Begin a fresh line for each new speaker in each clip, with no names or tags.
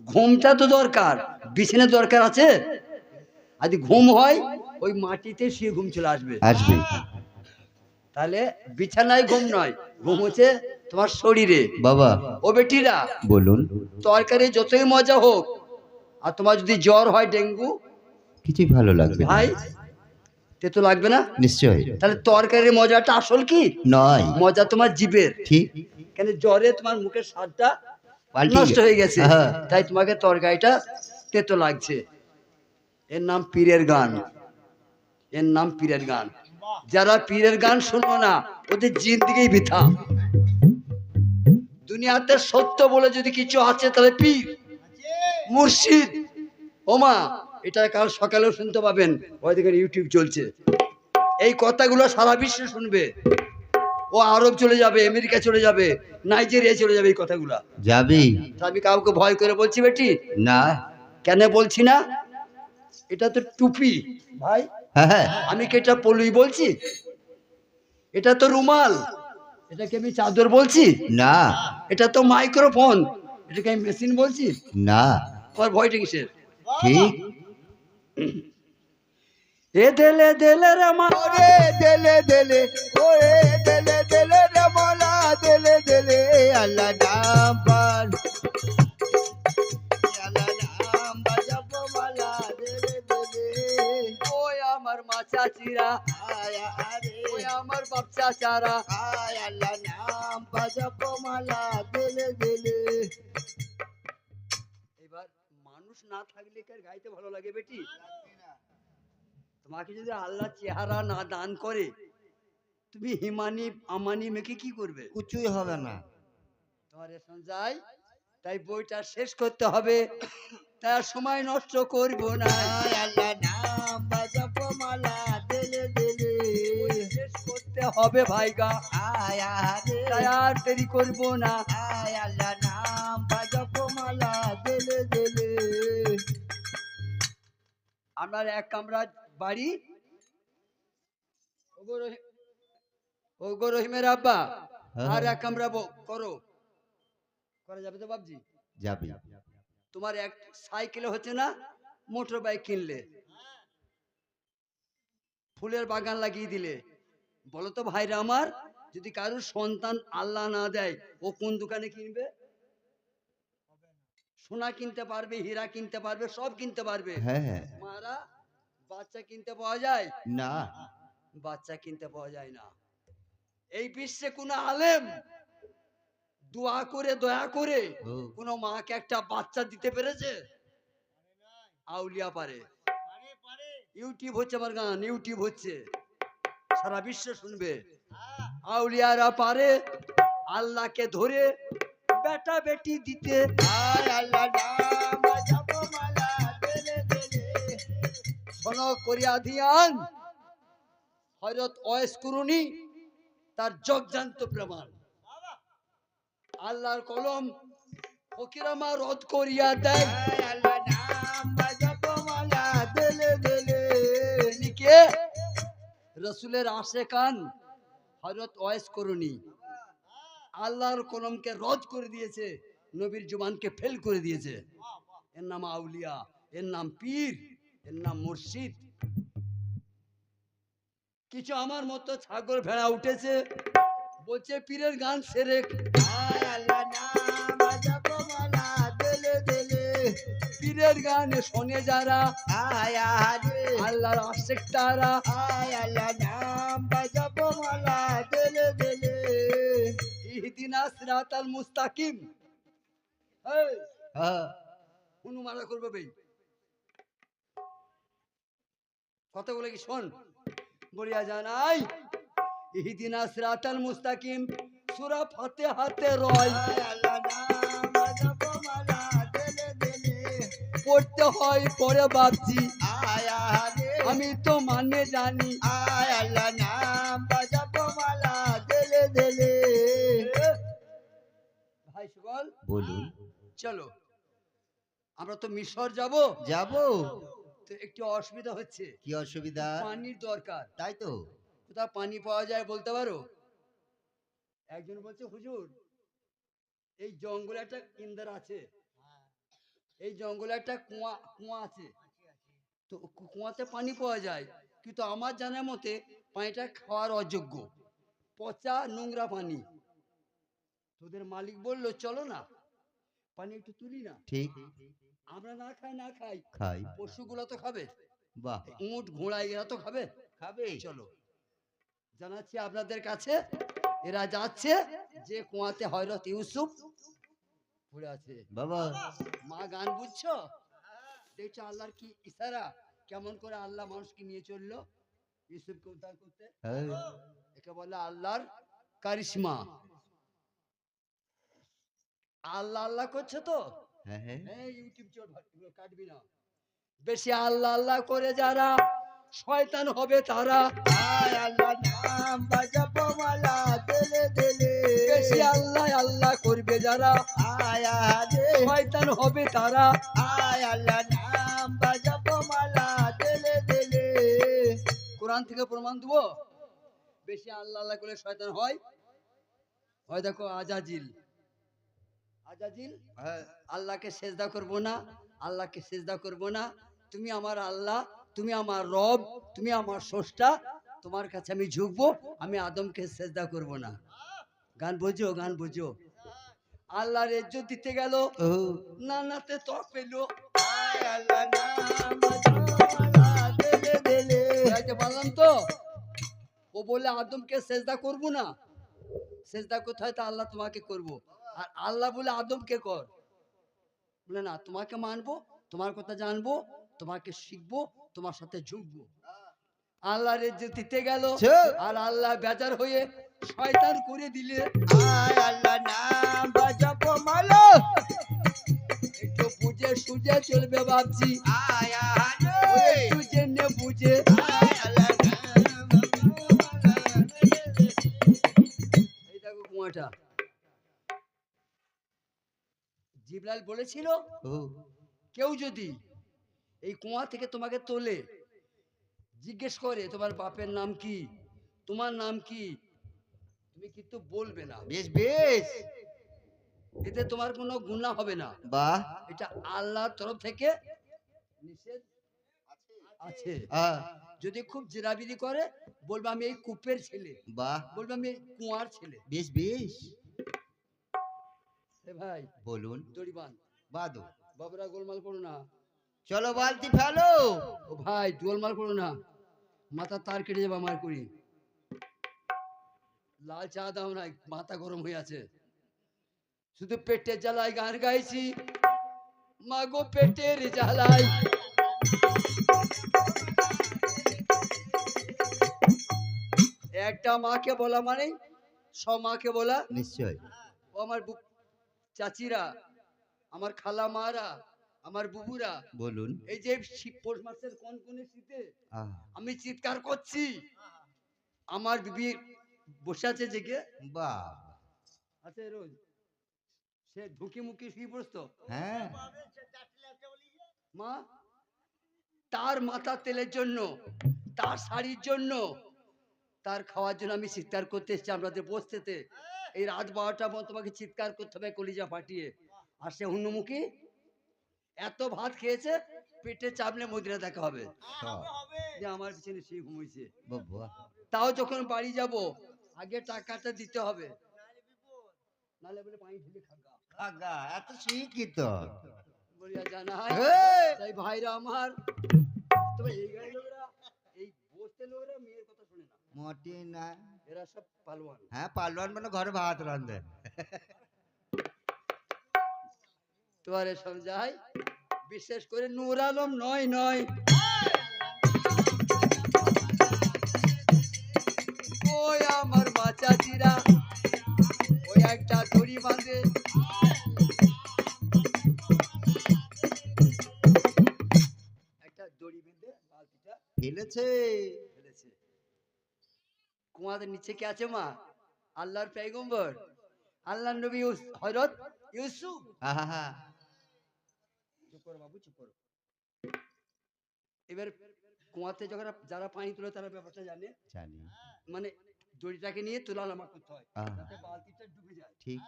ঘুমটা তো দরকার বিছানা দরকার আছে? আর যদি ঘুম হয় ওই মাটিতে শুয়ে ঘুম চলে আসবে।
আসবে।
তাহলে বিছানায় ঘুম নয় ঘুম হচ্ছে তোমার শরীরে।
বাবা।
ও বেটিরা
বলুন।
তরকারি যতই মজা হোক আর তোমার যদি জ্বর হয় ডেঙ্গু
কিছুই ভালো লাগবে
ভাই তে তো লাগবে না?
নিশ্চয়
তাহলে তরকারির মজাটা আসল কি?
নয়।
মজা তোমার জিভের
ঠিক।
কেন জ্বরে তোমার মুখের স্বাদটা নষ্ট হয়ে গেছে।
হ্যাঁ।
তাই তোমাকে তরকারিটা তেতো লাগছে। এর নাম পীরের গান। এর নাম পীরের গান। যারা পীরের গান শুনব না ওদের জিন্দিগি বৃথা। দুনিয়াতে সত্য বলে যদি কিছু আছে তাহলে পীর মুর্শিদ। ওমা এটা কাল সকালেও শুনতে পাবেন। ওইদিকে ইউটিউব চলছে। এই কথাগুলো সারা বিশ্বে শুনবে। ও আরব চলে যাবে আমেরিকা চলে যাবে নাইজেরিয়া চলে যাবে এই কথাগুলা।
যাবেই
তা আমি কাউকে ভয় করে বলছি বেটি?
না।
কেন বলছি না? এটা তো টুপি ভাই।
হ্যাঁ হ্যাঁ।
আমি কি এটা পলুই বলছি? এটা তো রুমাল। এটাকে আমি চাদর বলছি?
না।
এটা তো মাইক্রোফোন। এটাকে আমি মেশিন বলছি?
না।
আমার ভয়টা কিসের
ঠিক।
এ দেলে দেলে রে মা।
ওরে দেলে দেলে দেলে দেলে
এবার মানুষ না থাকলে কার গাইতে ভালো লাগে বেটি? তোমাকে যদি আল্লাহ চেহারা না দান করে তুমি হিমানি আমানি মেখে কি করবে?
কিছুই হবে না।
তোমার এখন যাই তাই বইটা শেষ করতে হবে। তার সময় নষ্ট করব না।
আল্লাহ নাম
করতে হবে ভাইগা। তাই আর দেরি করব না।
আল্লাহ নাম মালা দেলে দেলে
আমার এক কামরা বাড়ি। ওগো রহিমের আব্বা আর এক কামরা করো। করা যাবে তো বাবজি
যাবে।
তোমার এক সাইকেল হচ্ছে না মোটর বাইক কিনলে। ফুলের বাগান লাগিয়ে দিলে। বলো তো ভাইরা আমার যদি কারোর সন্তান আল্লাহ না দেয় ও কোন দোকানে কিনবে? সোনা কিনতে পারবে হীরা কিনতে পারবে সব কিনতে পারবে।
হ্যাঁ হ্যাঁ।
মারা বাচ্চা কিনতে পাওয়া যায়?
না।
বাচ্চা কিনতে পাওয়া যায় না। এই বিশ্বে কোনো আলেম দোয়া করে দয়া করে কোনো মাকে একটা বাচ্চা দিতে পেরেছে? আউলিয়া পারে। ইউটিউব হচ্ছে আমার গান ইউটিউব হচ্ছে। সারা বিশ্ব শুনবে। আউলিয়ারা পারে আল্লাহকে ধরে বেটা বেটি দিতে। শোনো করিয়া হজরত ওয়েস করুনি তার জগজান্ত প্রমাণ। আল্লাহর কলম ফকিরামা রদ করিয়া দেয়। রসুলের আশে কান হজরত ওয়েস করুনি আল্লাহর কলমকে রদ করে দিয়েছে, নবীর জুবানকে ফেল করে দিয়েছে। এর নাম আউলিয়া, এর নাম পীর, এর নাম মুর্শিদ। কিছু আমার মতো ছাগল ভেড়া উঠেছে, বলছে, পীরের গান সেরে
আল্লাহ
পীরের গানে শোনে যারা আল্লাহর আশেক তারা
আল্লাহ নাম বাজাবো মালা
ইহদিনা সিরাতাল মুস্তাকিম। হনুমানা করবে বেই কথাগুলো কি শোন? বলিয়া জানাই ইহদিনা সিরাতাল মুস্তাকিম সূরা ফাতিহাতে রয়।
আল্লাহ।
পড়তে হয় পরে
আরে
আমি তো মানে জানি।
আল্লাহ নাম বাজাবো মালা দেলে দেলে
ভাই সুবল
বলুন।
চলো। আমরা তো মিশর যাব।
যাব?
তো একটু অসুবিধা হচ্ছে।
কি অসুবিধা?
পানির দরকার।
তাই তো।
কোথাও পানি পাওয়া যায় বলতে পারো? একজন বলছে হুজুর এই জঙ্গলে একটা ইন্দার আছে। এই জঙ্গলে একটা কুয়া কুয়া আছে। তো কুয়াতে পানি পাওয়া যায়। কিন্তু আমার জানার মতে পানিটা খাওয়ার অযোগ্য। পচা নোংরা পানি। তোদের মালিক বলল চলো না। পানি একটু তুলি না।
ঠিক।
আমরা না খাই না খাই।
খাই।
পশুগুলো তো খাবে।
বাহ।
উঁট ঘোড়া এরা তো খাবে।
খাবে।
চলো। জানাচ্ছি আপনাদের কাছে। এরা যাচ্ছে যে কুয়াতে হয়রত ইউসুফ পড়ে আছে।
বাবা।
মা গান বুঝছ? দেখছ আল্লাহর কি ইশারা? কেমন করে আল্লাহ মানুষকে নিয়ে চলল? ইউসুফকে উদ্ধার করতে।
হ্যাঁ।
একে বলে আল্লাহর কারিশমা। আল্লাহ আল্লাহ করছে তো?
হ্যাঁ হ্যাঁ।
ইউটিউব চোর কাটবি না। বেশি আল্লাহ আল্লাহ করে যারা শয়তান হবে তারা।
আল্লাহ নাম বাজাবো মালা দিলে দিলে।
বেশি আল্লাহ আল্লাহ করবে যারা।
আয়
শয়তান হবে তারা।
আয় আল্লাহ নাম বাজাবো মালা দিলে দিলে।
কোরআন থেকে প্রমাণ দেবো? বেশি আল্লাহ আল্লাহ করলে শয়তান হয়? হয় দেখো আজাজিল। আজাজিল?
হ্যাঁ
আল্লাহকে সেজদা করব না আল্লাহকে সেজদা করব না। তুমি আমার আল্লাহ তুমি আমার রব তুমি আমার স্রষ্টা তোমার কাছে আমি ঝুঁকবো আমি আদমকে সেজদা করব না। গান বোঝো গান বোঝো। আল্লাহর ইজ্জত দিতে গেল।
ও।
না নাতে তক পেল পারলাম তো ও বলে আদমকে সেজদা করব না। সেজদা কোথায়? তা আল্লাহ তোমাকে করব। আর আল্লাহ বলে আদমকে কর। বলে না তোমাকে মানবো তোমার কথা জানব তোমাকে শিখব তোমার সাথে ঝুঁকবো। আল্লাহর ইজ্জত দিতে গেল। আর আল্লাহ বেজার হয়ে শয়তান করে দিলে।
আয় আল্লাহ
চলবে ভাবছি একটু জেনে বুঝে। এই দেখো কুয়াটা। জিবলাল বলেছিল
ও।
কেউ যদি এই কুয়া থেকে তোমাকে তোলে জিজ্ঞেস করে তোমার বাপের নাম কি? তোমার নাম কি? তুমি কিন্তু বলবে না।
বেশ বেশ।
এতে তোমার কোনো গুণা হবে না।
বাহ।
এটা আল্লাহর তরফ থেকে নিষেধ আছে।
আহ,
যদি খুব জেরাবিরি করে বলবে আমি এই কূপের ছেলে।
বাহ।
বলবে আমি কুয়ার ছেলে।
বেশ বেশ।
এ ভাই
বলুন।
দড়িবান
বাদো
বাবরা গোলমাল করো না।
চলো বালতি ফেলো।
ও ভাই গোলমাল করো না। মাথা তার কেটে যাবে আমার করি। লাল চা দাও না মাথা গরম হয়ে আছে। শুধু পেটের জ্বালায় গান গাইছি মাগো পেটের জ্বালায় একটা মাকে বলা মানে সব মাকে বলা?
নিশ্চয়।
ও আমার বু- চাচিরা আমার খালা মারা আমার বুবুরা।
বলুন।
এই যে শীত পৌষ মাসের কোন কোন শীতে আমি চিৎকার করছি। আমার বিবি বসে আছে জেগে।
বাহ।
আছে রোজ। সে ঢুকি মুখি শুয়ে পড়তো
হ্যাঁ।
মা তার মাথা তেলের জন্য তার শাড়ির জন্য তার খাওয়ার জন্য আমি চিৎকার করতে এসেছি আপনাদের বসতেতে। এই রাত বারোটা পর তোমাকে চিৎকার করতে হবে কলিজা ফাটিয়ে। আর সে হুন্নমুখী এত ভাত খেয়েছে পেটে চাপলে মদিনা দেখা হবে। যে আমার পিছনে সে ঘুমিয়েছে। তাও যখন বাড়ি যাব আগে টাকাটা দিতে হবে। নালে বলে পানি ঢেলে খাগা।
আগা এত শিক্ষিত।
বলিয়া জানা তাই ভাইরা আমার তবে এই গাড়ি এই বসতে লোকরা মেয়ের কথা শুনে না।
মোটে না।
এরা সব পালোয়ান।
হ্যাঁ পালোয়ান মানে ঘরে ভাত রান্ধে
সমঝাই বিশেষ করে নূর আলম নয় নয়। ওই আমার মাচাচিরা ওই একটা দড়ি বাঁধে।
ফেলেছে
ফেলেছে কুয়াদের নিচে কে আছে মা? আল্লাহর পেগম্বর আল্লাহ নবী হযরত ইউসুফ। বাবু চুপ করো। এবার কুয়াতে যখন যারা পানি তোলে তারা ব্যাপারটা জানে।
জানি।
মানে দড়িটাকে নিয়ে তোলা নামা করতে হয়। যাতে বালতিটা ডুবে যায়।
ঠিক।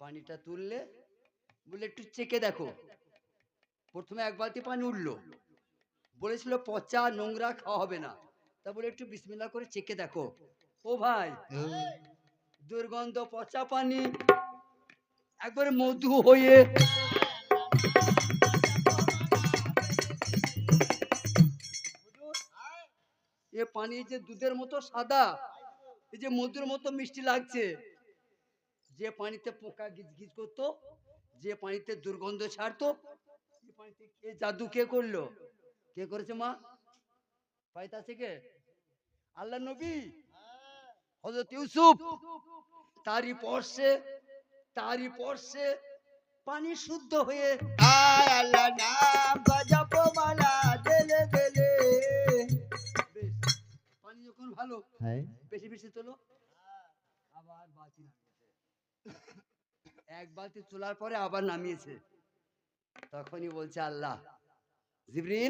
পানিটা তুললে বলে একটু চেকে দেখো। প্রথমে এক বালতি পানি উঠল। বলেছিল, পচা নোংরা খাওয়া হবে না। তা বলে একটু বিসমিল্লা করে চেকে দেখো। ও ভাই, দুর্গন্ধ পচা পানি, একবারে মধু হয়ে এ পানি যে দুধের মতো সাদা, এই যে মধুর মতো মিষ্টি লাগছে। যে পানিতে পোকা গিজ গিজ করতো, যে পানিতে দুর্গন্ধ ছাড়তো এই জাদু কে করল? কে করেছে মা? পাইতা আছে কে আল্লাহ নবী। হজরত ইউসুফ। তারই পর্শে তারই পর্শে পানি শুদ্ধ হয়ে
আল্লাহ নাম গজপ মালা দেলে দেলে
পানি যখন ভালো
হ্যাঁ।
বেশি বেশি তোলো। আবার বালতি এক বালতি তোলার পরে আবার নামিয়েছে। তখনই বলছে আল্লাহ। জিবরিল।